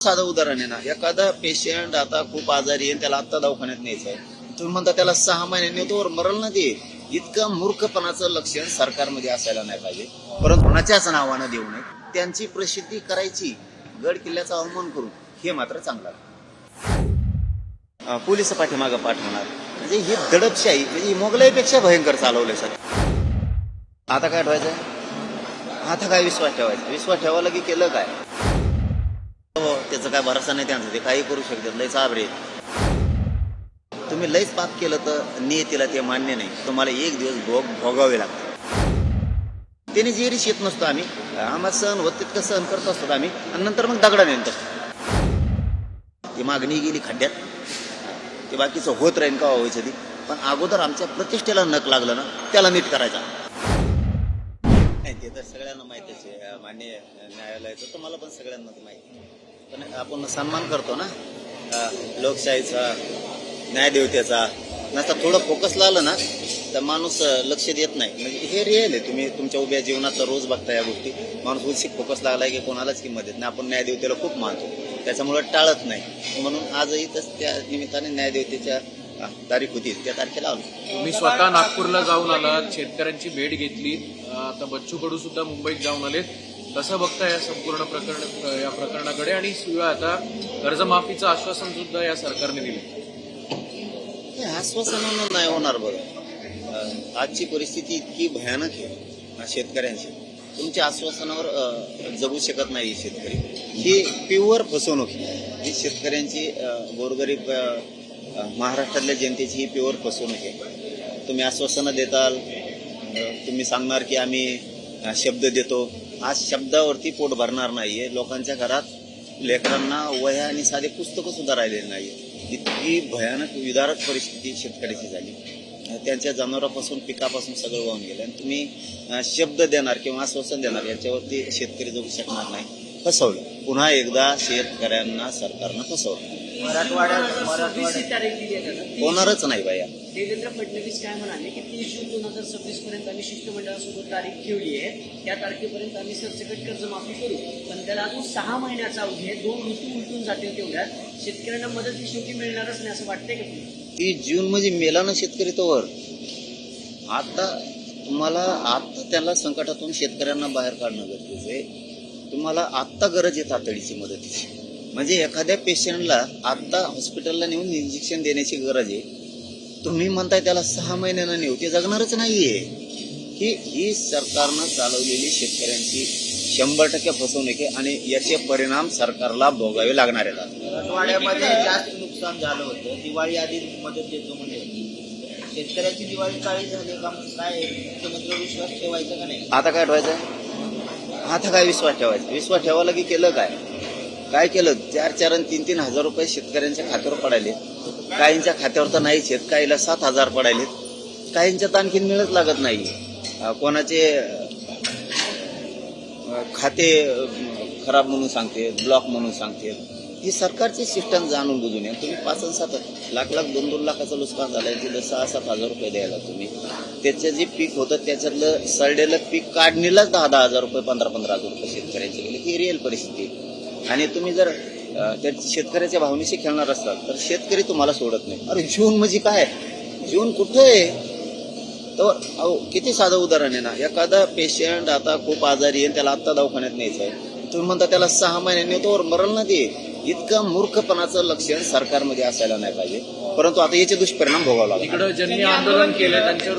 साधं उदाहरण आहे ना. एखादा पेशंट आता खूप आजारी आहे त्याला आत्ता दवाखान्यात न्यायचं आहे. तुम्ही म्हणता त्याला सहा महिन्यांनी तोवर मरल ना ते इतकं मूर्खपणाचं लक्षण सरकारमध्ये असायला नाही पाहिजे. परंतु कोणाच्याच नावानं देऊ नये. त्यांची प्रसिद्धी करायची. गड किल्ल्याचा अवमान करून हे मात्र चांगलं. पोलीस पाठीमागं पाठवणार म्हणजे ही दडपशाही म्हणजे ही मोगलाईपेक्षा भयंकर चालवलंय सर. आता काय ठेवायचं आता काय विश्वास ठेवायचा? विश्वास ठेवायला की केलं काय? त्याचं काय भरोसा नाही त्यांचा ते काही करू शकतात. लय साबरे. तुम्ही लयच पाप केलं तर नियतीला ते मान्य नाही. तुम्हाला एक दिवस भोग भोगावे लागते त्याने जे रिश येत नसतो आम्ही आम्हाला सहन होत तितकं सहन करत असतो आम्ही आणि नंतर मग दगडा नेत असतो ती मागणी गेली खड्ड्यात. ते बाकीचं होत राहील का व्हायचं ती. पण अगोदर आमच्या प्रतिष्ठेला नक लागलं ना त्याला नीट करायचा. नाही ते तर सगळ्यांना माहितीच आहे. मान्य न्यायालयाचं तुम्हाला पण सगळ्यांनाच माहिती आपण सन्मान करतो ना. लोकशाहीचा न्यायदेवतेचा. नसता थोडं फोकस लागलं ना तर माणूस लक्ष देत नाही. म्हणजे हे रिअल आहे. तुम्ही तुमच्या उभ्या जीवनात रोज बघता या गोष्टी. माणूस उलसिक फोकस लागलाय की कोणालाच किंमत देत नाही. आपण न्यायदेवतेला खूप मानतो. त्याच्यामुळं टाळत नाही. म्हणून आजही तस त्या निमित्ताने न्यायदेवतेच्या तारीख होती. त्या तारखेला आलो. तुम्ही स्वतः नागपूरला जाऊन आलात. शेतकऱ्यांची भेट घेतली. आता बच्चू कडू सुद्धा मुंबईत जाऊन आले कसं बघता या संपूर्ण प्रकरण या प्रकरणाकडे आणि शिवाय आता कर्जमाफीचं आश्वासन सुद्धा या सरकारने दिलं. हे आश्वासनानं नाही होणार बघा आजची परिस्थिती इतकी भयानक आहे अं, शेतकऱ्यांची तुमच्या आश्वासनावर जगू शकत नाही शेतकरी. ही प्युअर फसवणूक आहे. ही शेतकऱ्यांची गोरगरीब महाराष्ट्रातल्या जनतेची ही प्युअर फसवणूक आहे. तुम्ही आश्वासनं देताल तुम्ही सांगणार की आम्ही शब्द देतो. आज शब्दावरती पोट भरणार नाहीये. लोकांच्या घरात लेकरांना वह्या आणि साधे पुस्तकं सुद्धा राहिलेली नाहीये. इतकी भयानक विदारक परिस्थिती शेतकऱ्याची झाली. त्यांच्या जनावरापासून पिकापासून सगळं वाहून गेलं. आणि तुम्ही शब्द देणार किंवा आश्वासन देणार याच्यावरती शेतकरी जगू शकणार नाही. फसवलं. पुन्हा एकदा शेतकऱ्यांना सरकारनं फसवलं. मराठवाड्यात मराठवाड्यात. तारीख दिली आहे त्याला. होणारच नाही बाया. देवेंद्र फडणवीस काय म्हणाले की तीस जून दोन हजार सव्वीस पर्यंत आम्ही शिष्टमंडळासोबत तारीख ठेवली आहे. त्या तारखेपर्यंत आम्ही सरसकट कर्जमाफी करू. पण त्याला अजून सहा महिन्याचा अवधी आहे. दोन ऋतू उलटून जातील तेवढ्यात. शेतकऱ्यांना मदत ही शेवटी मिळणारच नाही असं वाटतंय का तुम्ही ती जून मध्ये मेला ना शेतकरी तोवर. आता तुम्हाला आता त्याला संकटातून शेतकऱ्यांना बाहेर काढणं गरजेचं आहे. तुम्हाला आत्ता गरज आहे तातडीची मदतीची. म्हणजे एखाद्या पेशंटला आत्ता हॉस्पिटलला नेऊन इंजेक्शन देण्याची गरज आहे तुम्ही म्हणताय त्याला सहा महिन्यानं नेऊ ते जगणारच नाहीये. ही ही सरकारनं चालवलेली शेतकऱ्यांची शंभर टक्के फसवणूक आहे आणि याचे परिणाम सरकारला भोगावे लागणार आहेत. मराठवाड्यामध्ये जास्त नुकसान झालं होतं. दिवाळी आधी मदत देतो म्हणजे शेतकऱ्याची दिवाळी काळी झाली का काय? मुख्यमंत्र्यावर विश्वास ठेवायचा का नाही? आता काय ठेवायचं? आता काय विश्वास ठेवायचा? विश्वास ठेवायला की केलं काय? काय केलं? चार चार आणि तीन तीन हजार रुपये शेतकऱ्यांच्या खात्यावर पडायले. काहींच्या खात्यावर तर नाहीच आहेत काहीला सात हजार पडायले तर आणखीन मिळत लागत नाही. कोणाचे खाते खराब म्हणून सांगते ब्लॉक म्हणून सांगते. ही सरकारची सिस्टम जाणून बुजून आहे. तुम्ही पाच आणि सात लाख लाख दोन दोन लाखाचं नुकसान झालंय तिथं सहा सात हजार रुपये द्यायला तुम्ही. त्याचं जे पीक होतं त्याच्यातलं सडलेलं पीक काढणीलाच दहा दहा हजार रुपये पंधरा पंधरा हजार रुपये शेतकऱ्यांचे गेले. ही रिअल परिस्थिती आहे. आणि तुम्ही जर त्या शेतकऱ्याच्या भावनेशी खेळणार असाल तर शेतकरी तुम्हाला सोडत नाही. अरे जून म्हणजे काय? जून कुठं आहे? तर अहो किती साधं उदाहरण आहे ना. एखादा पेशंट आता खूप आजारी आहे त्याला आत्ता दवाखान्यात न्यायचं आहे. तुम्ही म्हणता त्याला सहा महिन्यांनी तोवर मरल ना ते इतकं मूर्खपणाचं लक्षण सरकारमध्ये असायला नाही पाहिजे. परंतु आता याचे दुष्परिणाम भोगावं लागतात ज्यांनी आंदोलन केलं त्यांच्यावर